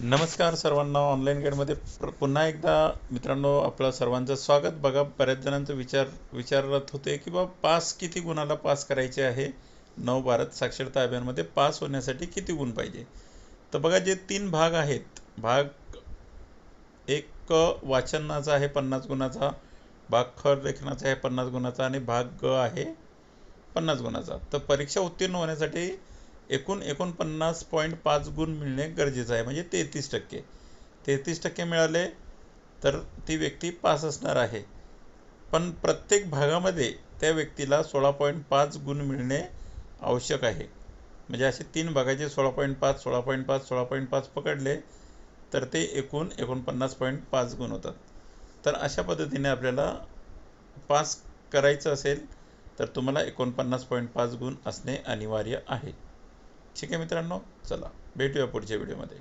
नमस्कार सर्वांना ऑनलाईन गाईडमध्ये प्र पुन्हा एकदा मित्रांनो आपलं सर्वांचं स्वागत. बघा बऱ्याच जणांचं विचार विचारत होते की बा पास किती गुणाला पास करायचे आहे? नव भारत साक्षरता अभियानमध्ये पास होण्यासाठी किती गुण पाहिजे? तर बघा जे तीन भाग आहेत भाग एक वाचनाचा आहे पन्नास गुणाचा. भाग ख लेखनाचा आहे पन्नास गुणाचा. आणि भाग ग आहे पन्नास गुणाचा. तर परीक्षा उत्तीर्ण होण्यासाठी एकूण एकोणपन्नास पॉईंट पाच गुण मिळणे गरजेचं आहे म्हणजे तेहतीस टक्के. तेहतीस टक्के मिळाले तर ती व्यक्ती पास असणार आहे. पण प्रत्येक भागामध्ये त्या व्यक्तीला सोळा पॉईंट पाच गुण मिळणे आवश्यक आहे. म्हणजे असे तीन भागाचे सोळा पॉईंट पाच सोळा पॉईंट पाच सोळा पॉईंट पाच पकडले तर ते एकूण एकोणपन्नास पॉईंट पाच गुण होतात. तर अशा पद्धतीने आपल्याला पास करायचं असेल तर तुम्हाला एकोणपन्नास पॉईंट पाच गुण असणे अनिवार्य आहे. ठीक आहे मित्रांनो चला भेटूया पुढच्या व्हिडिओमध्ये